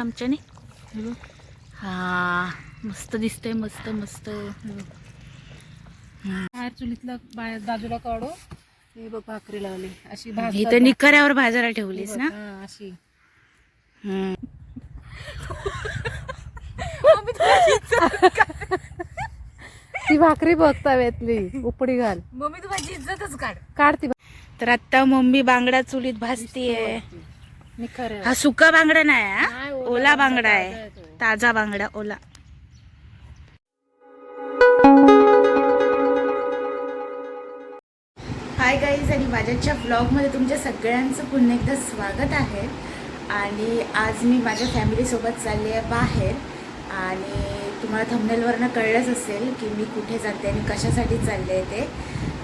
आमच्याने हा मस्त दिसतंय मस्त मस्त. बाहेर चुलीतलं बाहेर बाजूला काढू. हे बघ भाकरी लावली. अशी भाजतात इथं निखाऱ्यावर भाजायला ठेवलीस. ना? हा, अशी. हम्म. ती भाकरी बघ तव्यातली उपडी घाल. मम्मी तू माझी इज्जतच काढ. काढ ती. तर आता मम्मी बांगडा चुलीत भाजतीये. हा सुका बांगडा नाही हा? ओला बांगडा आहे. ताजा बांगडा ओला. हाय गाईज आणि माझ्याच्या ब्लॉगमध्ये तुमच्या सगळ्यांचं पुन्हा एकदा स्वागत आहे. आणि आज मी माझ्या फॅमिलीसोबत चालली आहे बाहेर. आणि तुम्हाला थंबनेलवरनं कळलंच असेल की मी कुठे जाते आणि कशासाठी चालले आहे ते.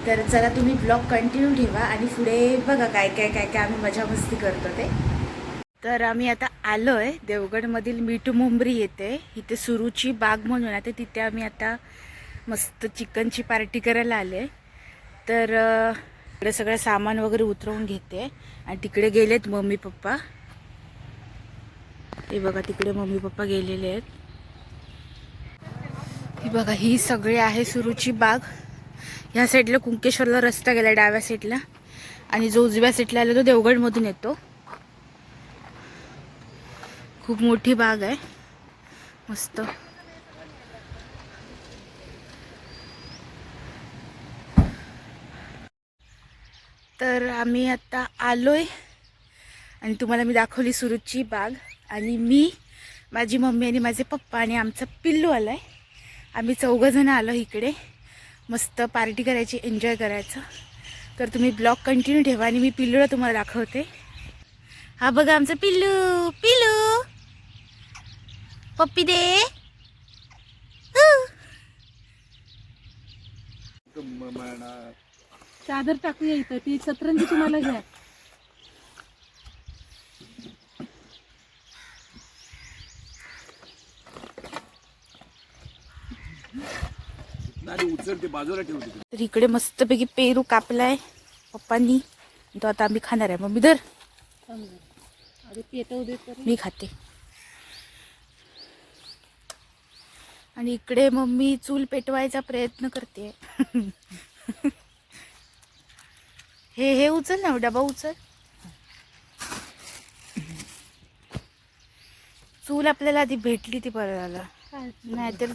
तर चला तुम्ही ब्लॉग कंटिन्यू ठेवा आणि पुढे बघा काय काय काय काय आम्ही मजा मस्ती करतो ते. तर आम्ही आता आलो आहे देवगडमधील मीठ मुंबरी येते. इथे सुरूची बाग म्हणून आहे. तिथे आम्ही आता मस्त चिकनची पार्टी करायला आले. तर इकडे सगळं सामान वगैरे उतरवून घेते. आणि तिकडे गेलेत मम्मी पप्पा. हे बघा तिकडे मम्मी पप्पा गेलेले आहेत. ही बघा ही सगळी आहे सुरूची बाग. ह्या साईडला कुंकेश्वरला रस्ता गेला डाव्या साईडला आणि जो उजव्या साईडला आला तो देवगडमधून येतो. खूप मोठी बाग आहे. मस्त. तर आम्ही आता आलोय आणि तुम्हाला मी दाखवली सुरूची बाग. आणि मी माझी मम्मी आणि माझे पप्पा आणि आमचं पिल्लू आलाय. आम्ही चौघंजणं आलो इकडे. मस्त पार्टी करायची एन्जॉय करायचं. तर तुम्ही ब्लॉग कंटिन्यू ठेवा आणि मी पिल्लूला तुम्हाला दाखवते. हा बघा आमचं पिल्लू पिल्लू! पप्पी दे हू. चादर टाकूया इथं. ती सतरंजी तुम्हाला घ्या. बाजूला ठेवते तर इकडे मस्तपैकी पेरू कापलाय पप्पांनी. तो आता आम्ही खाणार आहे. मम्मी धर. आधी पेटवू दे तर. मी खाते. आणि इकडे मम्मी चूल पेटवायचा प्रयत्न करते. हे हे उचल ना डबा उचल. चूल आपल्याला आधी भेटली ती काय? नाहीतर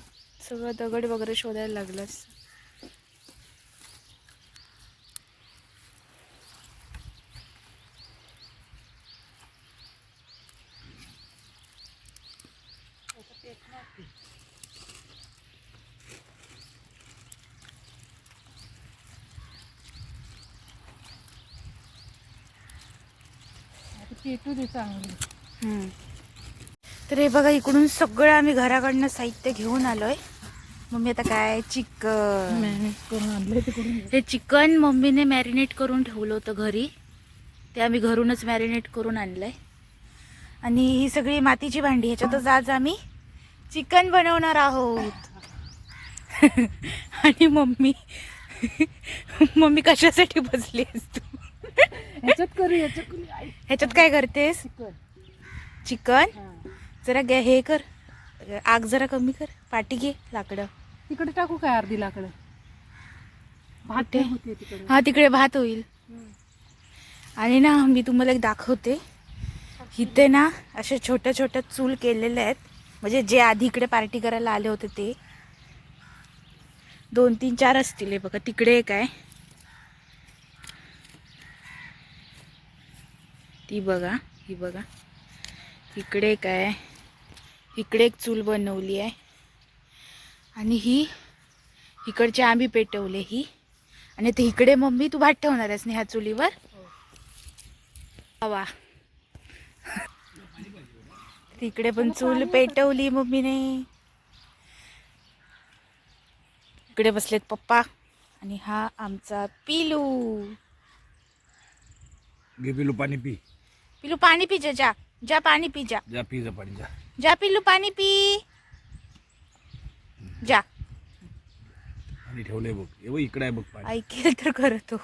सगळं दगड वगैरे शोधायला लागलं चांगली. हम्म. तर हे बघा इकडून सगळं आम्ही घराकडनं साहित्य घेऊन आलोय. मम्मी आता काय चिकन? मॅनेज करून आणले तिकडून. हे चिकन मम्मीने मॅरिनेट करून ठेवलं होतं घरी. ते आम्ही घरूनच मॅरिनेट करून आणलंय. आणि ही सगळी मातीची भांडी ह्याच्यातच आज आम्ही चिकन बनवणार आहोत. आणि मम्मी मम्मी कशासाठी बसली तू? ह्याच्यात करू ह्याच्यात करू. आई, ह्याच्यात काय करतेस? चिकन. चिकन? हा. जरा गे हे कर. आग जरा कमी कर. पाटी घे लाकडं. तिकडे टाकू काय अर्धी लाकडं? भात कुठे? होते तिकडे. हा तिकडे भात होईल. आणि ना मी तुम्हाला एक दाखवते. इथे ना अशा छोट्या छोट्या चूल केलेल्या आहेत. म्हणजे जे आधी इकडे पार्टी करायला आले होते ते. दोन तीन चार असतील हे बघा. तिकडे एक आहे. ती बघा ही बघा. इकडे काय? इकडे एक चूल बनवली आहे. आणि ही इकडचे आंबी पेटवले ही. आणि ते इकडे मम्मी तू भात ठेवणार आहेस ना ह्या चुलीवर? हवा तिकडे पण चूल पेटवली मम्मीने. इकडे बसलेत पप्पा. आणि हा आमचा पिलू. घे पिलू पाणी पी. पिलू पाणी पी जा जा. जा पाणी पी जा. जा पी जा पाणी जा. जा पिल्लू पाणी पी. जा. आणि ठेवलंय बघ. बघ इकडे आहे बघ पाणी. ऐकेल तर करतो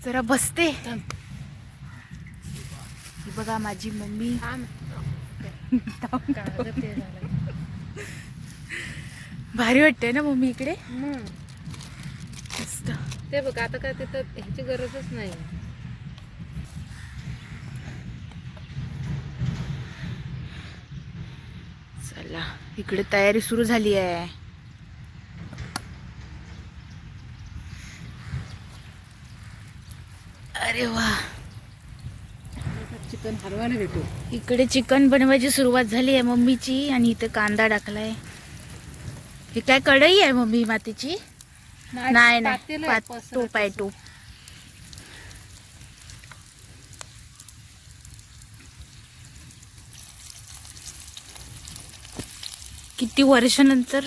जरा बसते. ही बघा माझी मम्मी. काळं ते झालं भारी वाटतंय ना मम्मी इकडे. मस्त. ते बघ आता काय तिथं ह्याची गरजच नाही. चला इकडे तयारी सुरू झाली आहे. अरे वा. चिकन हलवायला भेटू. इकडे चिकन बनवायची सुरुवात झाली आहे मम्मीची आणि इथे कांदा टाकलाय. हे काय कढई आहे मम्मी मातीची? नाही नाही पात- आहे टोप. किती वर्षानंतर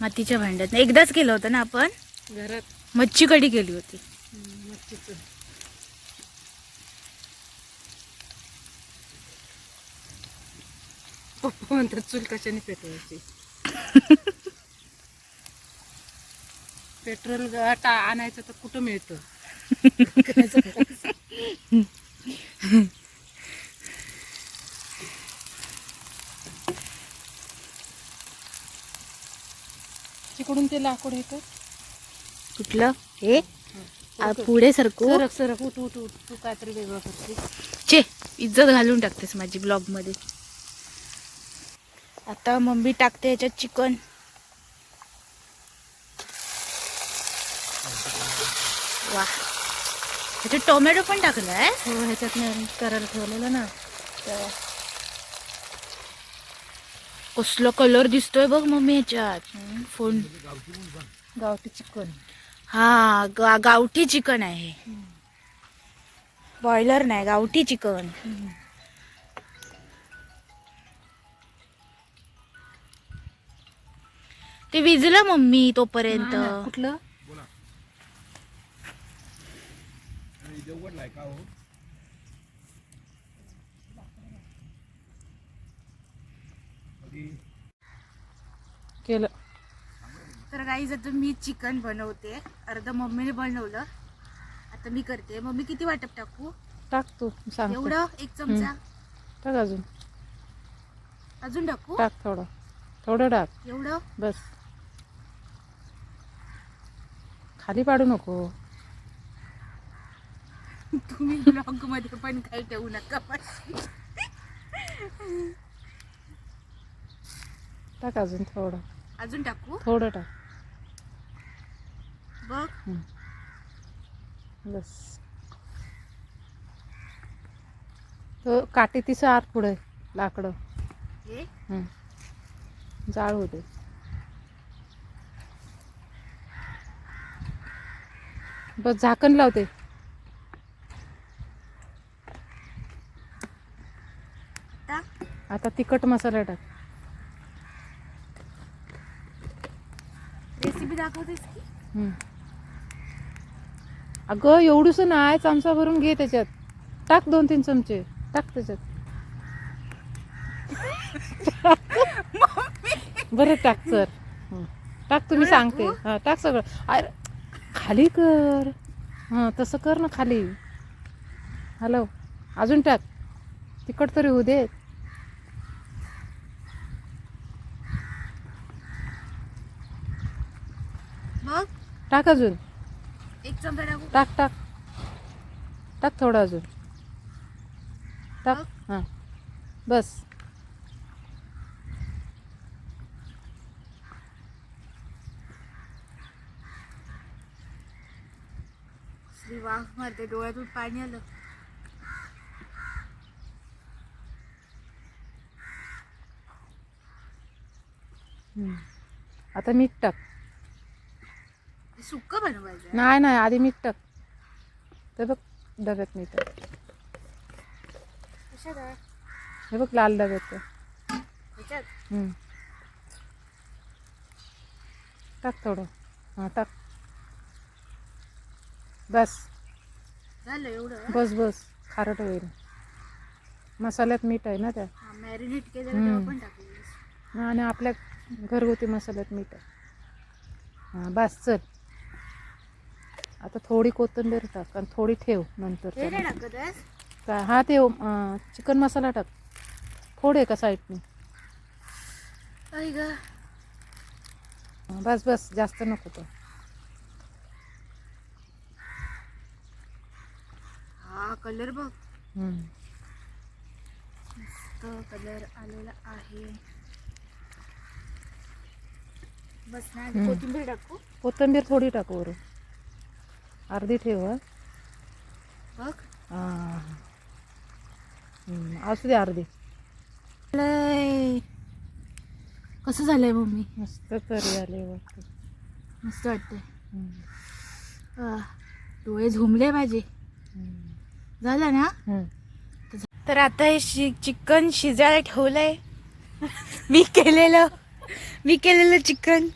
मातीच्या भांड्यात एकदाच केलं होतं ना आपण? घरात. मच्छी कढी केली होती. पप्पा म्हणतात चूल कशाने पेटवायची? पेट्रोल आणायचं तर कुठं मिळतं? तिकडून ते लाकूड येतं. कुठलं? हे? आ, पुढे सरकू? सरक सरक उठ उठ उठ. तू काहीतरी वेगळं करते चे इज्जत घालून टाकतेस माझी ब्लॉगमध्ये आता मम्मी टाकते याच्यात चिकन. वा. त्याच्यात टोमॅटो पण टाकलाय? हो ह्याच्यात नाही करायला ठेवलेलं ना. तर कसलं कलर दिसतोय बघ मम्मी ह्याच्यात फोन. गावठी चिकन. हा गा गावठी चिकन आहे. बॉयलर नाही गावठी चिकन. ते विजलं मम्मी तोपर्यंत. कुठलं उघडलाय का हो केलं. तर काही आता मी चिकन बनवते. अर्ध मम्मीने बनवलं. आता मी करते. मम्मी किती वाटप टाकू? टाक तू सांग एवढं? एक चमचा? टाक अजून. अजून टाकू? टाक थोडं. थोडं टाक. एवढं? बस. खाली पाडू नको. तुम्ही ब्लॉगमध्ये पण काही ठेवू नका. पण टाक अजून थोडं. अजून टाकू? थोडं टाक. बघ. बस. तो काठी तिचं आत पुढे लाकडं. हे? हं. जाळ होते. बस झाकण लावते. आता आता तिखट मसाला टाक रेसिपी दाखवतेस की हं. अगं एवढूस नाही चमचा भरून घे त्याच्यात. टाक दोन तीन चमचे. टाक त्याच्यात. बरं टाक सर हं. टाक तुम्ही सांगते. हा टाक सगळं. अरे खाली कर. हां तसं कर ना खाली. हॅलो अजून टाक. तिखट तरी होऊ दे बघ टाक अजून. एक चमचा टाकू? टाक टाक. टाक थोडं अजून. टाक हां. बस. श्री वाघ मारते डोळ्यातून पाणी आलं. आता मीठ टाक. सुक्क बनवायचं नाही नाही आधी मीठ टाक. ते बघ डब्यात मीठ आहे? हे बघ लाल डब्यात. ह्याच्यात. टाक थोडं. हां टाक. बस. झालं एवढं? बस बस. खारट होईल. मसाल्यात मीठ आहे ना त्या हा मॅरिनेट केलेलं हम्म. तेव्हा पण टाकलं आणि आपल्या घरगुती मसाल्यात मीठ आहे. हां बस चल. आता थोडी कोथिंबीर टाक आणि थोडी ठेव नंतर हे? का हा ते चिकन मसाला टाक. आहे का साईडने. बस बस जास्त नको तो हा कलर बघ. हम्म. मस्त कलर आलेला आहे. बस ना. कोथिंबीर टाकू? कोथिंबीर थोडी टाकू वरून. अर्धी ठेव. बघ हा. असू दे अर्धी. कसं झालंय मम्मी मस्त करी आले. मस्त वाटतंय. आह, डोळे झुमले माझे. झालं ना. तर आता हे शि चिकन शिजायला ठेवलंय मी केलेलं मी केलेलं चिकन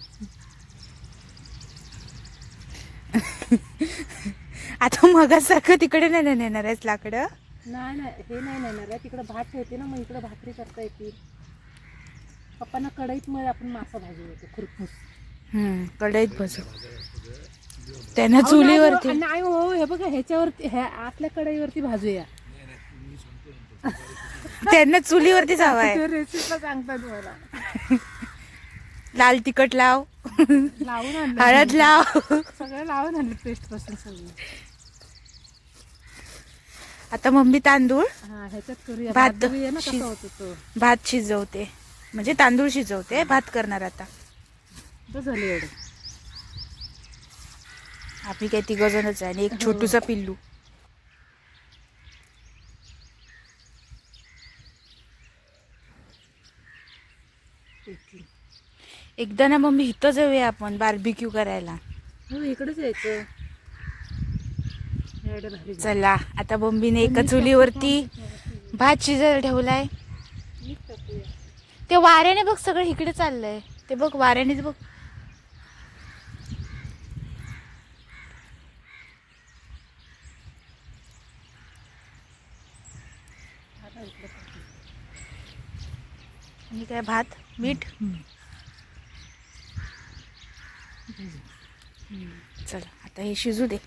आता मगासारखं तिकडे नाही नेणार आहेस लाकडं? नाही नाही हे नाही नेणार आहे. तिकडे भात ठेवते ना मग इकडे भाकरी करता येतील. पप्पांना कढईत मग आपण मासा भाजू येतो खुरपूस. हम्म कढईत बसू त्यांना चुलीवरती नाही हो हे बघा ह्याच्यावरती ह्या आतल्या कढईवरती भाजूया. त्यांना चुलीवरतीच हवाय रेसिपी सांगता तुम्हाला लाल तिखट लाव. लावून आणलं हळद लाव. सगळं लावून आणलं पेस्टपासून सगळं. आता मम्मी तांदूळ हा ह्याच्यात करूया. भात भात बघूया ना शिज- कसा होतो तो. भात शिजवते. म्हणजे तांदूळ शिजवते भात करणार आता. झालं एवढं. आम्ही काय तिघ जणच आहे आणि एक छोटूसा पिल्लू. एकदा ना मम्मी इथं जाऊया आपण बार्बिक्यू करायला. हो इकडेच यायचं. चला आता मम्मीने एका चुलीवरती भात शिजायला ठेवलाय. ते वाऱ्याने बघ सगळं इकडे चाललंय. ते बघ वाऱ्यानेच बघ. आणि काय भात मीठ? चला आता हे शिजू दे.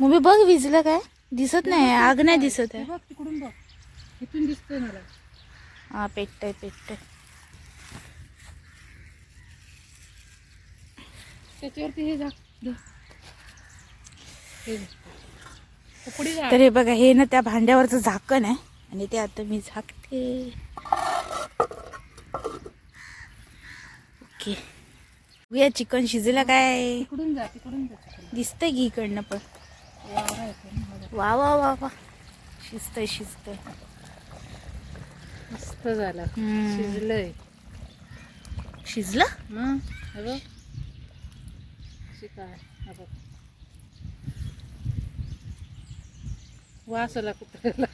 मम्मी बघ विजलं काय? दिसत नाही आग नाही दिसत हे आहे बघ तिकडून बघ. इथून दिसतंय मला. हा पेटतय पेटतय. त्याच्यावरती हे झाक. तर हे बघा हे ना त्या भांड्यावरचं झाकण आहे आणि ते आता मी झाकते. ओके. बघूया चिकन शिजलं काय. तिकडून जा तिकडून जा तिकडून. दिसतंय की इकडनं पण. वा वा वा वा. शिजतंय शिजतंय. मस्त झालं. हम्म. शिजलंय. शिजलं? हे बघ. हा बघ. वास आला कुत्र्याला.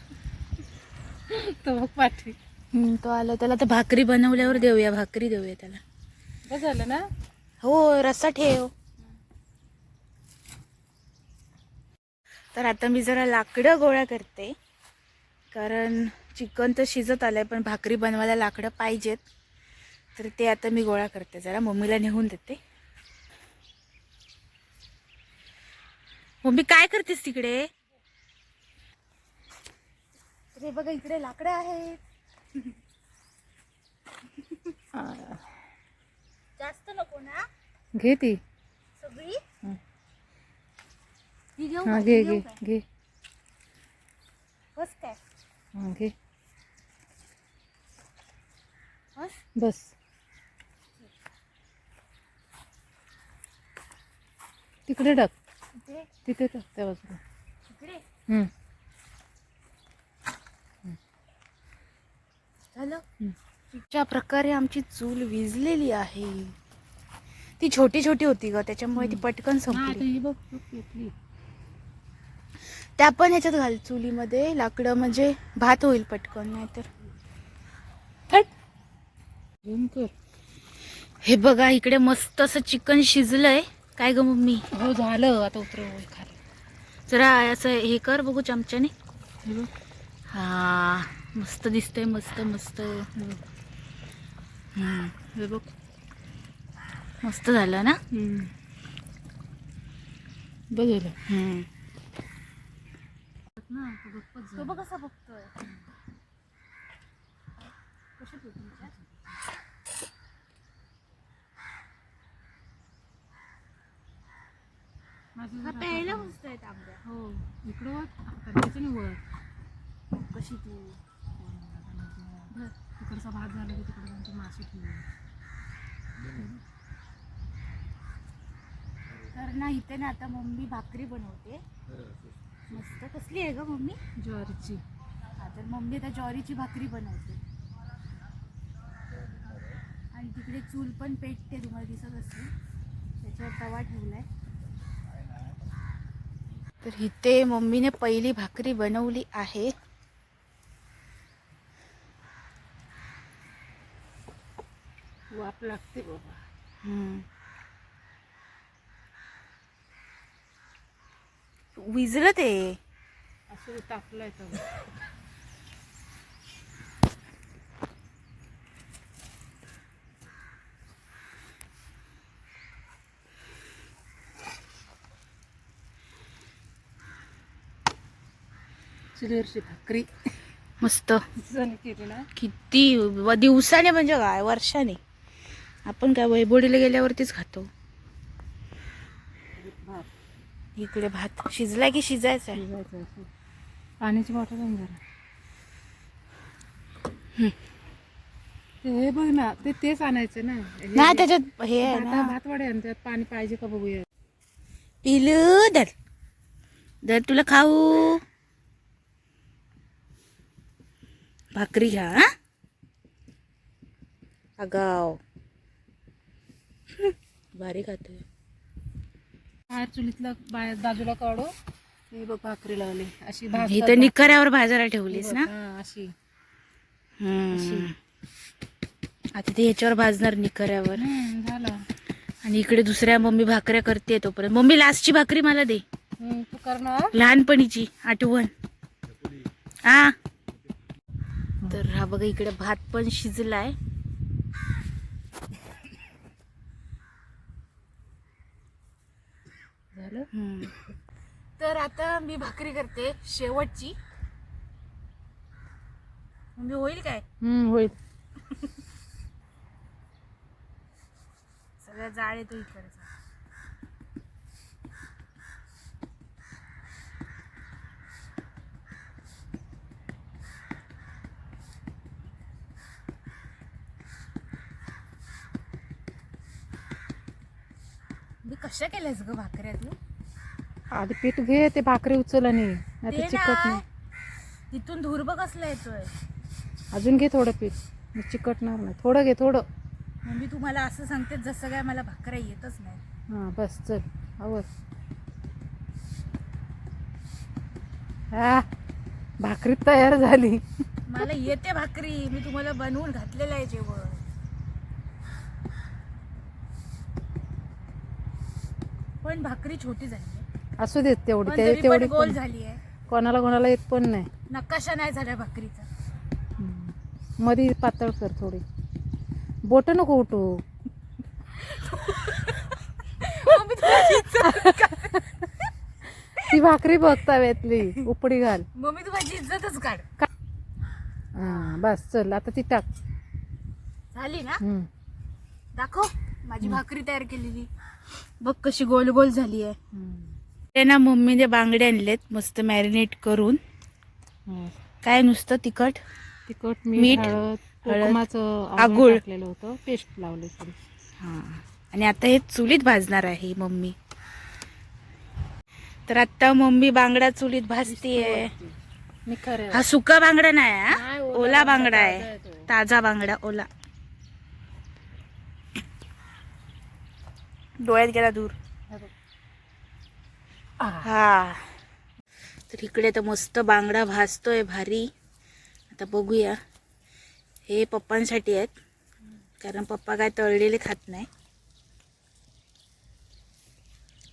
तो बघ पाठी. हम्म, तो आला. त्याला तर भाकरी बनवल्यावर देऊया. भाकरी देऊया त्याला. बस झालं ना? हो रस्सा ठेव. तर आता मी जरा लाकडं गोळा करते. कारण चिकन तर शिजत आलंय पण भाकरी बनवायला लाकडं पाहिजेत. तर ते आता मी गोळा करते. जरा मम्मीला नेऊन देते. मम्मी काय करतेस तिकडे? बघा इकडे लाकडं आहेत. ना? घे ती. सगळी? घेऊ हा? घे घे? घे. बस काय हा घे. बस बस. तिकडे टाक. तिथे टाक त्या बाजूला. हम्म. झालं. ज्या प्रकारे आमची चूल विजलेली आहे. ती छोटी छोटी होती ग त्याच्यामुळे ती पटकन संपली. त्या पण ह्याच्यात घाल चुलीमध्ये लाकडं म्हणजे भात होईल पटकन नाहीतर. कर. हे बघा इकडे मस्त असं चिकन शिजलंय. काय ग मम्मी? हो झालं आता उतरव खाली जरा असं हे कर बघू चमच्याने. हे हा मस्त दिसतंय मस्त मस्त. हे बघ. मस्त झालं ना. बघ तो बघ, कसा बघतोय. प्यायला मस्त आहेत आंब्या. हो इकडं कशी तू? तिकडचा भात झाला की तिकडे मासे ठेवली तर ना इथे ना आता मम्मी भाकरी बनवते. मस्त. कसली आहे ग मम्मी? ज्वारीची. हा तर मम्मी आता ज्वारीची भाकरी बनवते. आणि तिकडे चूल पण पेटते तुम्हाला दिसत असेल. त्याच्यावर तवा ठेवलाय. तर इथे मम्मीने पहिली भाकरी बनवली आहे. वाप लागते बाबा. विजलं ते असं टाकलंय तर चुलीवरची भाकरी. मस्त. किती व- दिवसाने म्हणजे काय? वर्षाने. आपण काय वैबोडीला गेल्यावरतीच खातो. भात. इकडे भात शिजला की शिजायचा? आहे पाण्याची बॉटल आण जरा. हे बघ ना ते तेच आणायचं ना. नाही त्याच्यात हे आहे भाता ना. भात वडे आणि त्यात पाणी पाहिजे का बघूया. पिलू दर दर तुला खाऊ. भाकरी घ्या हा. अगाव भारी खातोय. बाहेर चुलीतलं बाहेर बाजूला काढू. हे बघ भाकरी लावली अशी ही भाजतात तर निकऱ्यावर भाजायला. ठेवलीस ना? हा, अशी. आता ते ह्याच्यावर भाजणार निकऱ्यावर झालं. आणि इकडे दुसऱ्या मम्मी भाकऱ्या करते तोपर्यंत. मम्मी लास्टची भाकरी मला दे. हम्म, तू करणार? लहानपणीची आठवण. हा. तर हा बघा इकडे भात पण शिजलाय. झालं. तर आता मी भाकरी करते शेवटची. मम्मी होईल काय? होईल. सगळ्या जाळ येतो इकडचा. कशा केल्यास ग भाकऱ्या तू? आधी पीठ घे ते भाकरी उचल आणि नाही ते चिकट नाही. तिथून धूर बघ कसला येतोय. अजून घे थोडं पीठ. मग चिकटणार नाही. थोडं घे थोडं. मम्मी तुम्हाला असं सांगते जसं काय मला भाकऱ्या येतच नाही. हां बस चल. आवर. हा भाकरी तयार झाली. मला येते भाकरी. मी तुम्हाला बनवून घातलेलं आहे जेवण. पण भाकरी छोटी झाली. असू देत तेवढी. ते तेवढी गोल पण- झाली आहे. कोणाला कोणाला येत पण नाही. नकाशा नाही झाला भाकरीचा. हम्म. मध्ये पातळ कर थोडी. बोट नको उठू. ती भाकरी बघ तव्यातली उपडी घाल. मम्मी तू माझी इज्जतच काढ हा बस चल आता ती टाक. झाली ना? हम्म. दाखव. माझी भाकरी तयार केलेली. बघ कशी गोल गोल झाली आहे. हम्म. ते ना मम्मीने बांगडे आणलेत मस्त मॅरिनेट करून. काय नुसतं तिखट? तिखट मीठ, आगूळ. होतं पेस्ट लावली हा. आणि आता हे चुलीत भाजणार आहे मम्मी. तर आता मम्मी बांगडा चुलीत भाजतीये. हा सुका बांगडा नाही हा? ओला बांगडा, आहे. ताजा बांगडा ओला. डोळ्यात गेला दूर हा. तर इकडे तर मस्त बांगडा भाजतोय भारी. आता बघूया. हे पप्पांसाठी आहेत. कारण पप्पा काय तळलेले खात नाही.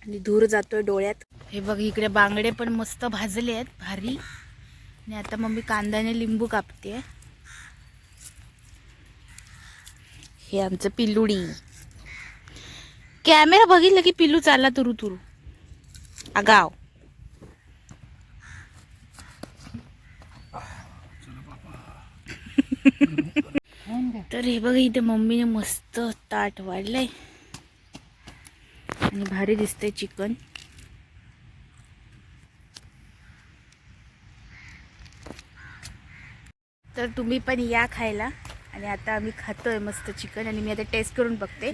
आणि धूर जातोय डोळ्यात. हे बघ इकडे बांगडे पण मस्त भाजले आहेत. भारी. आणि आता मम्मी कांद्याने लिंबू कापते हे आमचं पिलुडी कॅमेरा बघितलं की पिल्लू चालला तुरू तुरू. आगाव. तर हे बघा इथे मम्मीने मस्त ताट वाढलंय. आणि भारी दिसतंय चिकन. तर तुम्ही पण या खायला. आणि आता आम्ही खातोय मस्त चिकन आणि मी आता टेस्ट करून बघते.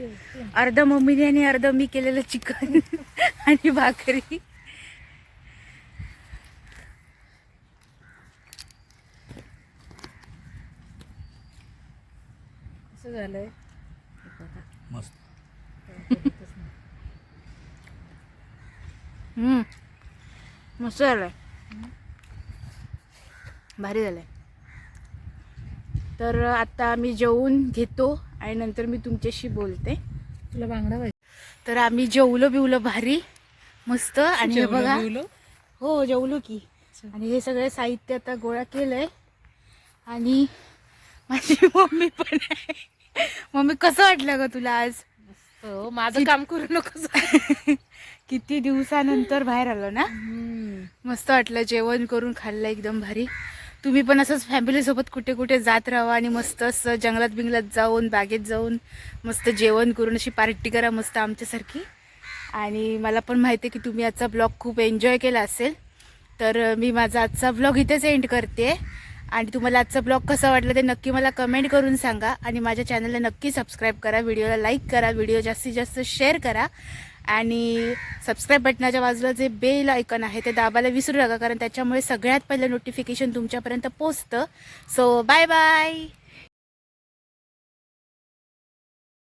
अर्ध मम्मीने आणि अर्ध मी केलेलं चिकन आणि भाकरी. असं झालंय? मस्त. हम्म. मस्त झालंय. भारी झालंय. तर आता आम्ही जेवून घेतो आणि नंतर मी तुमच्याशी बोलते. तुला बांगडा पाहिजे. तर आम्ही जेवलो बिवलो भारी मस्त. आणि हे बघा? हो जेवलो की. आणि हे सगळे साहित्य आता गोळा केलंय. आणि माझी मम्मी पण आहे. मम्मी कसं वाटलं ग तुला आज? हो. माझं काम करू नकोस. किती दिवसानंतर बाहेर आलो ना? मस्त वाटलं जेवण करून खाल्लं एकदम भारी. तुम्ही पण असंच फॅमिलीसोबत कुठे कुठे जात राहा आणि मस्त असं जंगलात बिंगलात जाऊन बागेत जाऊन मस्त जेवण करून अशी पार्टी करा मस्त आमच्यासारखी. आणि मला पण माहिती आहे की तुम्ही आजचा ब्लॉग खूप एन्जॉय केला असेल. तर मी माझा आजचा ब्लॉग इथेच एंड करते. आणि तुम्हाला आजचा ब्लॉग कसा वाटला ते नक्की मला कमेंट करून सांगा. आणि माझ्या चॅनलला नक्की सबस्क्राईब करा व्हिडिओला लाईक करा व्हिडिओ जास्तीत जास्त शेअर करा. आणि सबस्क्राईब बटनाच्या बाजूला जे बेल आयकन आहे ते दाबायला विसरू नका कारण त्याच्यामुळे सगळ्यात पहिलं नोटिफिकेशन तुमच्यापर्यंत पोचतं सो बाय बाय